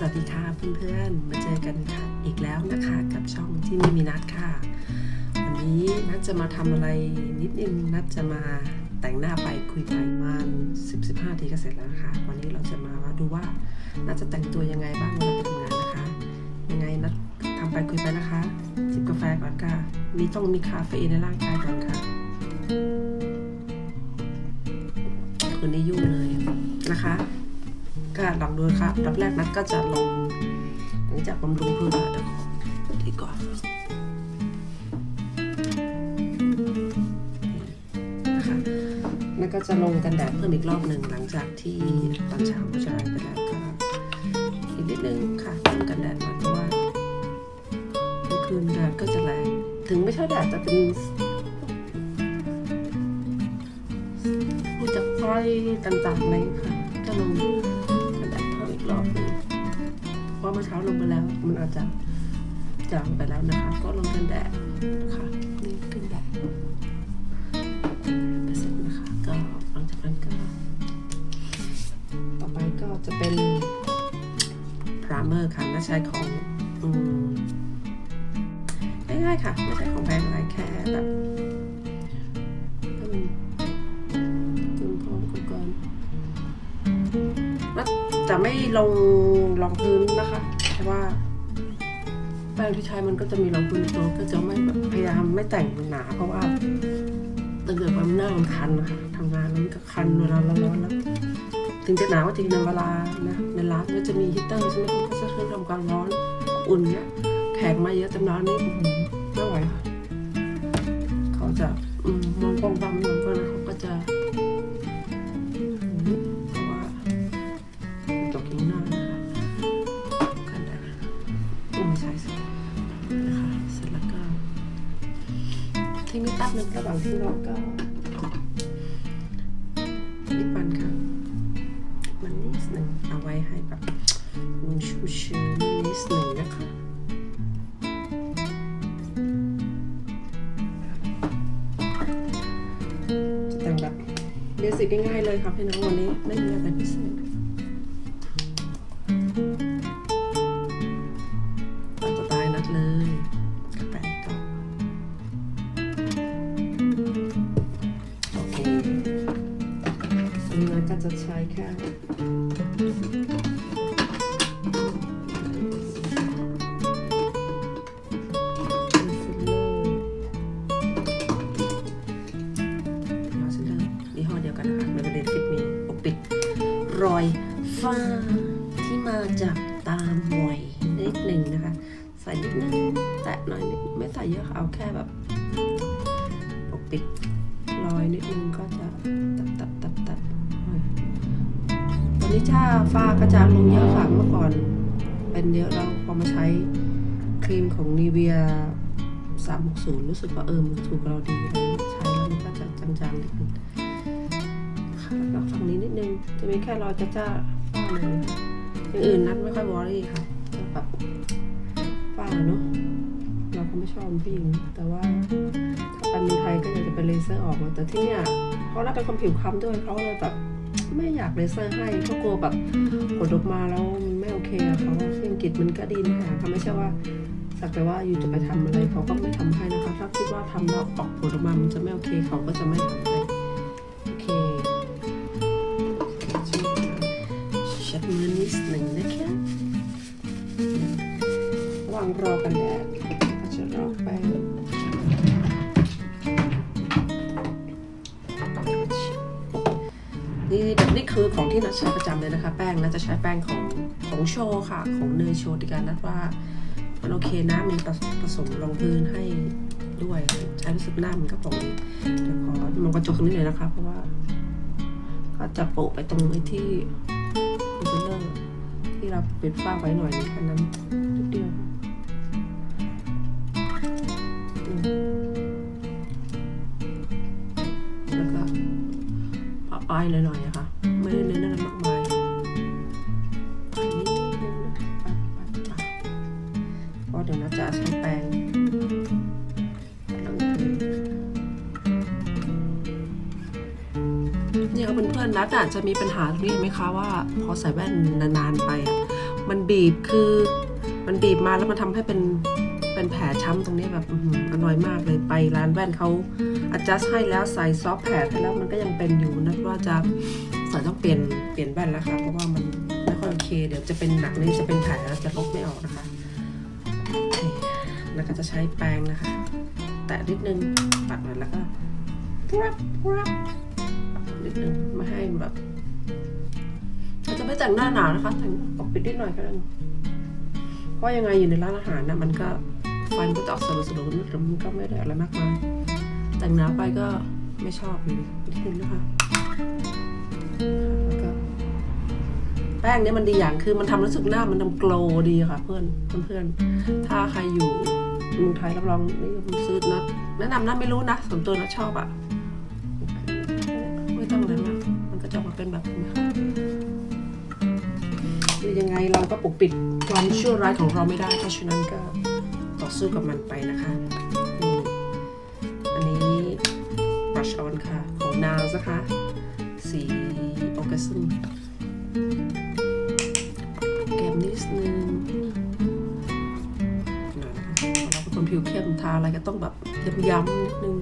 สวัสดีค่ะเพื่อนๆ มาเจอกันค่ะอีกแล้วนะคะกับช่องที่ไม่มีนัดค่ะ วันนี้นัดจะมาทำอะไรนิดนึงนัดจะมาแต่งหน้าไปคุยไปมาณ10 15ทีก็เสร็จแล้วนะคะ วันนี้เราจะมาดูว่านัดจะแต่งตัวยังไงบ้างเวลาทำงานนะคะ ยังไงนัดทำไปคุยไปนะคะจิบกาแฟก่อนค่ะ มีต้องมีคาเฟอีนในร่างกายก่อนค่ะคืนนี้ยุ่งเลยนะคะ ก็ลองดูครับดับแรกนัดก็จะลงหลังจากบำรุงพื้นแล้วเดี๋ยวขอดีก่อนนะคะนัดก็จะลงกันแดดเพิ่มอีกรอบหนึ่งหลังจากที่ตอนเช้าผู้ชายไปแล้วก็อีกนิดนึงค่ะเพิ่มกันแดดหน่อยเพราะว่าคืนแดดก็จะแรงถึงไม่ใช่แดดแต่เป็นผู้จากไฟต่างๆเลยค่ะจะลง ระดาษเพิ่มอีกรอบเพราะเมื่อเช้าลงไปแล้ว มันอาจจะจางไปแล้วนะคะ ก็ลงกันแดดนะคะนี่กันแดดเสร็จนะคะก็หลังจากนั้นก็ ต่อไปก็จะเป็นพรามเมอร์ค่ะน่าใช้ของง่ายๆค่ะ ไม่ใช่ของแพงอะไรแค่แบบให้มันตึงพร้อมกันก่อน จะไม่ลงรองพื้นนะคะเพราะว่าแป้งที่ใช้มันก็จะมีรองพื้นตัวก็จะไม่แบบพยายามไม่แต่งหนาเพราะว่าตั้งแต่ความหน้ามันคันนะคะทำงานแล้วมันก็คันเวลาร้อนๆแล้วถึงจะหนาวก็จริงในเวลานะในร้านก็จะมีฮีตเตอร์ใช่ไหมคะก็จะเครื่องทำความร้อนอุ่นเนี้ยแขกมาเยอะเต็มร้านนี่ ที่รอก็ปิดมันค่ะ มันนิดหนึ่งเอาไว้ให้แบบมันชุ่มชื้นนิดหนึ่งนะคะจะแต่งแบบเบสิกง่ายๆเลยค่ะพี่น้องวันนี้ไม่มีอะไรพิเศษ จะใช้แค่มาซิลเลอร์ยี่ห้อยฟ้าที่มาจากตามหวยนิดหนึ่งนะคะ ใส่นิดนึงแตะหน่อยนิดไม่ใส่เยอะค่ะเอาแค่แบบปกปิดรอยนิดนึงก็จะตัดตัดตัดตัดี้ถ้าฝ้ากระจางลงเยอะค่ะเมื่อก่อน เป็นเยอะแล้วพอมาใช้ครีมของนีเวีย360 รู้สึกว่าเออมันถูกเราดีเลยใช้แล้วมันก็จะจางๆนิดนึงค่ะแล้วฝั่งนี้นิดนึง จะมีแค่รอยจ้าจ้าฝ้าเลยอย่างอื่นนัดไม่ค่อยวอรี่ค่ะจะแบบฝ้าเนาะเราก็ไม่ชอบผู้หญิงแต่ว่าถ้าไปเมืองไทยก็อยากจะไปเลเซอร์ออกแล้วแต่ที่เนี่ยเพราะเราเป็นคนผิวคล้ำด้วยเขาเลยแบบ ไม่อยากเลเซอร์ให้เขากลัวแบบผลออกมาแล้วมันไม่โอเคอะเขาที่อังกฤษมันก็ดีนะคะเขาไม่ใช่ว่าสักแต่ว่าอยู่จะไปทำอะไรเขาก็ไม่ทำให้นะคะ ถ้าคิดว่าทำแล้วออกผลออกมามันจะไม่โอเคเขาก็จะไม่ทำให้โอเคเช็ดมือนิดหนึ่งนะคะระหว่างรอกันแดดก็จะรอแป้ คือของที่นัดใช้ประจำเลยนะคะ แป้งนัดจะใช้แป้งของของโชว์ค่ะ ของเนยโชติการนัดว่ามันโอเคนะมีผสมรองพื้นให้ด้วยใช้รู้สึกหน้ามันก็ปองเดี๋ยวขอมองกระจกนิดหน่อยนะคะ เพราะว่า ก็จะโปะไปตรงไอ้ที่คอนซีลเลอร์ที่เราปิดฝ้าไว้หน่อยแค่นั้นนิดเดียวแล้วก็ปะปลายหน่อยๆนะคะ จะใช้แป้งเนี่ยเพื่อนๆนัดอาจจะมีปัญหาตรงนี้ไหมคะว่าพอใส่แว่นนานๆไปอะมันบีบคือมันบีบมาแล้วมันทำให้เป็นเป็นแผลช้ำตรงนี้แบบอื้อหืออร่อยมากเลยไปร้านแว่นเขาอัดจัสให้แล้วใส่ซอฟแพดให้แล้วมันก็ยังเป็นอยู่นะว่าจะสอยต้องเปลี่ยนเปลี่ยนแว่นแล้วค่ะเพราะว่ามันไม่ค่อยโอเค เดี๋ยวจะเป็นหนักนี่จะเป็นแผลแล้วจะลบไม่ออกนะคะ แล้วก็จะใช้แปรงนะคะ แตะนิดนึงปัดมันแล้วก็ปรับปรับนิดนึงม่ให้แบบเราจะไม่แต่งหน้าหนาวนะคะ แต่งปกปิดนิดหน่อยก็ได้เพราะยังไงอยู่ในร้านอาหารนะมันก็ไฟมันก็จะออกสลัวสลัวนิดๆมันก็ไม่ได้อะไรมากมายแต่งหนาไปก็ไม่ชอบอยู่ดีนิดนึงนะคะแล้วก็แป้งเนี้ยมันดีอย่างคือมันทำรู้สึกหน้ามันทำโกลดีค่ะ เพื่อนเพื่อนๆถ้าใครอยู่ เมืองไทยรับรองนี่ผมซื้อนะแนะนำนะไม่รู้นะส่วนตัวนะชอบอะไม่ต้องอะไรมากมันก็จะออกมาเป็นแบบนี้ยังไงเราก็ปกปิดความชั่วร้ายของเราไม่ได้ เพราะฉะนั้นก็ต่อสู้กับมันไปนะคะอันนี้ brush on ค่ะของ NARS นะคะ สีโอเกซึมแกมนิดนึง ผิวเข้มทาอะไรก็ต้องแบบย้ำๆนิดนึง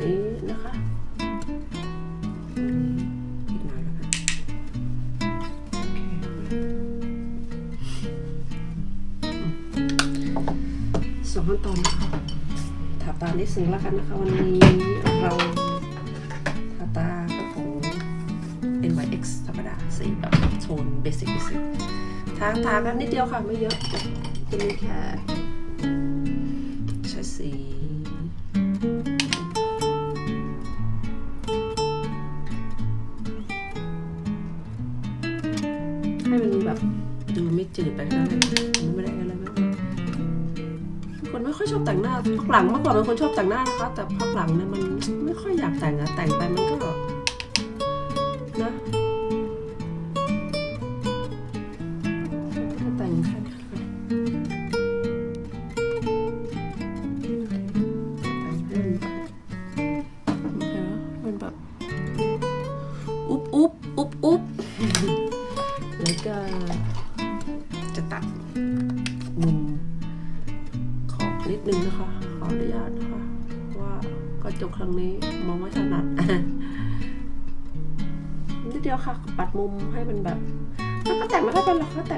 นี้นะคะสองขั้นตอนนะคะทาตานิดนึงแล้วกันนะคะวันนี้เราทาตาก็ของ NYX ธรรมดาสีแบบโทนเบสิกเบสิกทาทากันนิดเดียวค่ะ ไม่เยอะ จะมีแค่ใช้สีให้มันแบบดูไม่จืดไปขนาดนั้นมันไม่ได้อะไรมากคนไม่ค่อยชอบแต่งหน้าพักหลังเมื่อก่อนเป็นคนชอบแต่งหน้านะคะแต่พักหลังเนี่ยมันไม่ค่อยอยากแต่งอะแต่งไปมันก็นะ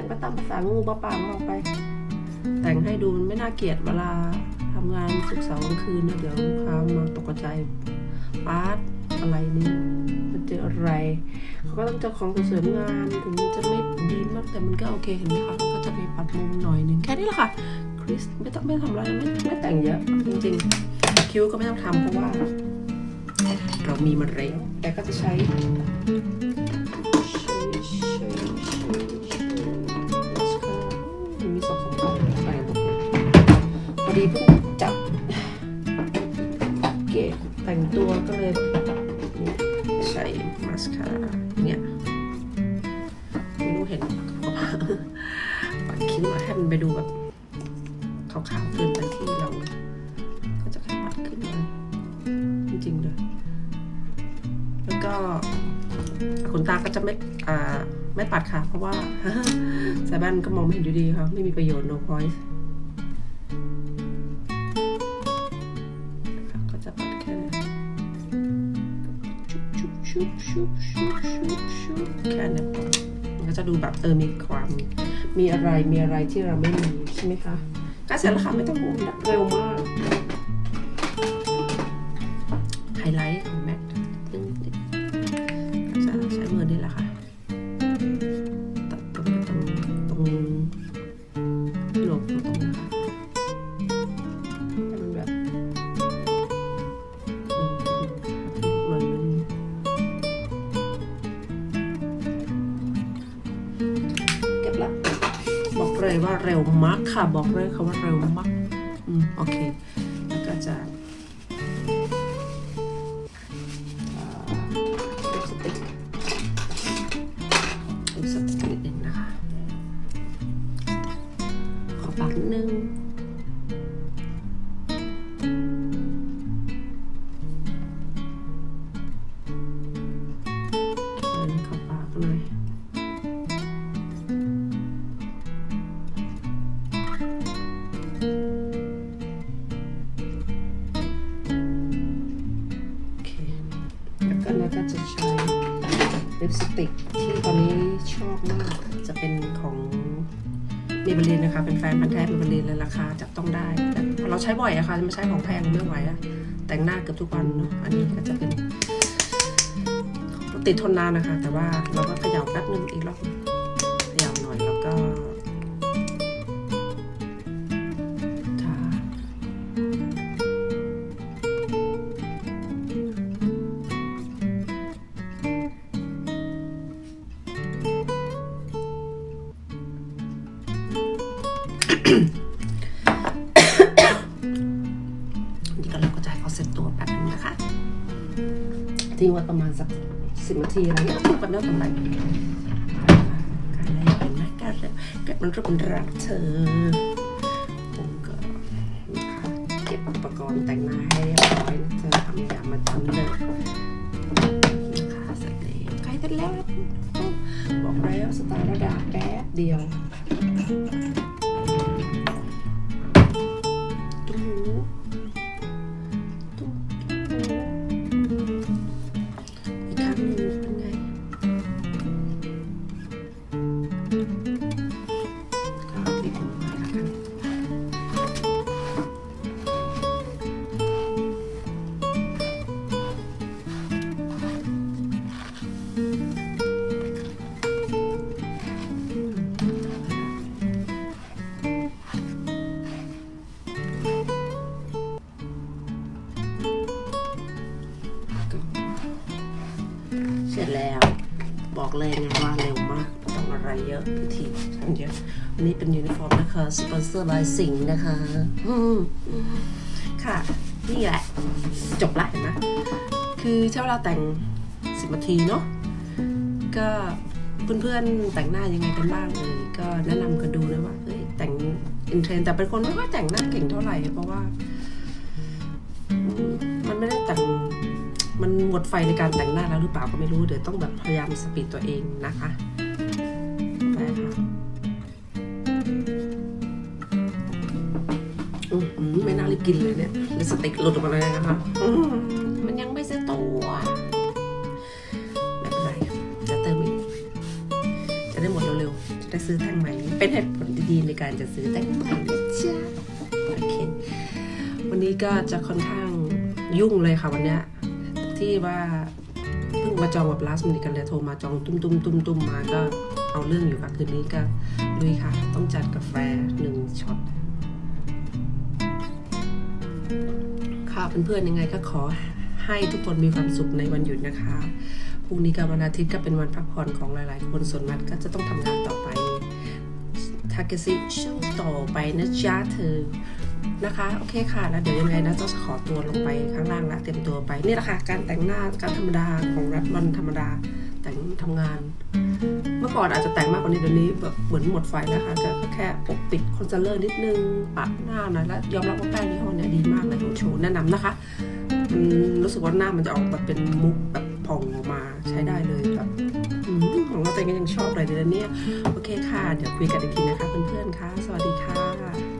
กก็แต่งไปตามภาษางูปลาป่ามาออกไป แต่งให้ดูมันไม่น่าเกลียดเวลาทำงานสุกเสาร์กลางคืนนะเดี๋ยวลูกค้ามาตกใจปาร์ตอะไรนี่มันเจออะไร เขาก็ต้องเจอของสวยงามถึงมันจะไม่ดีมากแต่มันก็โอเคเห็นไหมคะมันก็จะมีปัดมุมหน่อยนึงแค่นี้แหละค่ะคริสไม่ต้องไม่ทำอะไรไม่ไม่แต่งเยอะจริงๆ คิ้วก็ไม่ต้องทำเพราะว่า เรามีมันแล้วแต่ก็จะใช้ ดีเพิ่งจับเกตแต่งตัวก็เลยนี่ใช้มาสคาร่าเนี่ยไม่รู้เห็นปัดคิ้วมาให้มันไปดูแบบขาวๆเกินไปที่เรา ก็จะแค่ปัดขึ้นเลยจริงๆเลยแล้วก็ขนตาก็จะไม่อ่าไม่ปัดค่ะ เพราะว่าสายบ้านก็มองไม่เห็นอยู่ดีค่ะ ไม่มีประโยชน์ no point ชุบชุบชุบชุบชุบแค่นี้พอมันก็จะดูแบบเออมีความ มีอะไรมีอะไรที่เราไม่มีใช่ไหมคะก็เสร็จแล้วค่ะไม่ต้องห่วงเร็วม บอกเลยว่าเร็วมากค่ะ บอกเลยค่ะว่าเร็วมาก อืม โอเค แล้วก็จะ สติกที่ตอนนี้ชอบมากจะเป็นของเมเบลีนนะคะ เป็นแฟนพันธ์แท้เมเบลีนเลยราคาจับต้องได้แต่เราใช้บ่อยอะค่ะไม่ใช้ของแพงไม่ไหวอะแต่งหน้าเกือบทุกวันเนาะอันนี้ก็จะเป็นติดทนนานนะคะ แต่ว่าเราก็เขย่าแป๊บนึงอีกรอบ ทิ้งไว้ประมาณสักสิบนาทีอะไรเงี้ยทุกคนเริ่มกำไรการอะไรเป็นไหมการการมันรูปมันรักเธอผมก็นะคะเก็บอุปกรณ์แต่งหน้าให้เรียบร้อยนะเธอทำอย่ามาทำเลยนะคะเสร็จแล้วใกล้กันแล้ว บอกแล้วสไตล์ระดับแป๊บเดียว เสร็จแล้ว บอกเลยไงว่าเร็วมากไม่ต้องอะไรเยอะพิธีทำเยอะอันนี้เป็นยูนิฟอร์มนะคะสปอนเซอร์บายสิงห์นะคะอืมค่ะ นี่แหละ จบละเห็นไหมคือใช้เวลาแต่งสิบนาทีเนาะ ก็เพื่อนๆแต่งหน้ายังไงกันบ้างเลยก็แนะนำกันดูนะว่าเอ้ยแต่งอินเทรนแต่เป็นคนไม่ค่อยแต่งหน้าเก่งเท่าไหร่เพราะว่า มันไม่ได้แต่งมันหมดไฟในการแต่งหน้าแล้วหรือเปล่าก็ไม่รู้เดี๋ยวต้องแบบพยายามสปีดตัวเองนะคะไปค่ะอื้อไม่น่ารีบกินเลยเนี่ยลิสติกหลุดออกมาเลยนะคะมันยังไม่ ซื้อแท่งใหม่เป็นเหตุผลดีๆในการจะซื้อแท่งใหม่นะจ๊ะโอเควันนี้ก็จะค่อนข้างยุ่งเลยค่ะวันเนี้ยที่ว่าเพิ่งมาจองกับ last minute กันเลยโทรมาจองตุ้มตุ้มตุ้มตุ้มมาก็เอาเรื่องอยู่ค่ะคืนนี้ก็ลุยค่ะ ต้องจัดกาแฟหนึ่งช็อตค่ะเพื่อนๆยังไงก็ขอให้ทุกคนมีความสุขในวันหยุดนะคะ พรุ่งนี้กับวันอาทิตย์ก็เป็นวันพักผ่อนของหลายๆ คนส่วนมันก็จะต้องทำงานต่อไป ทาเกซิช่วต่อไปนะจ๊ะเธอนะคะ โอเคค่ะ แล้วเดี๋ยวยังไงนะต้องขอตัวลงไปข้างล่างละเตรียมตัวไป นี่แหละค่ะ การแต่งหน้าการธรรมดาของรัฐวันธรรมดา แต่งทำงาน เมื่อก่อนอาจจะแต่งมากกว่านี้เดี๋ยวนี้แบบเหมือนหมดไฟแล้วค่ะก็แค่ปกปิดคอนซีลเลอร์นิดนึงปะหน้าหน่อยแล้วยอมรับว่าแป้งยี่ห้อเนี้ยดีมากเลยโชว์แนะนำนะคะรู้สึกว่าหน้ามันจะออกแบบเป็นมุกแบบผ่องออกมาใช้ได้เลยแบบ ตัวเองก็ยังชอบเลยเดี๋ยวนี้โอเคค่ะ เดี๋ยวคุยกันอีกทีนะคะเพื่อนๆค่ะ สวัสดีค่ะ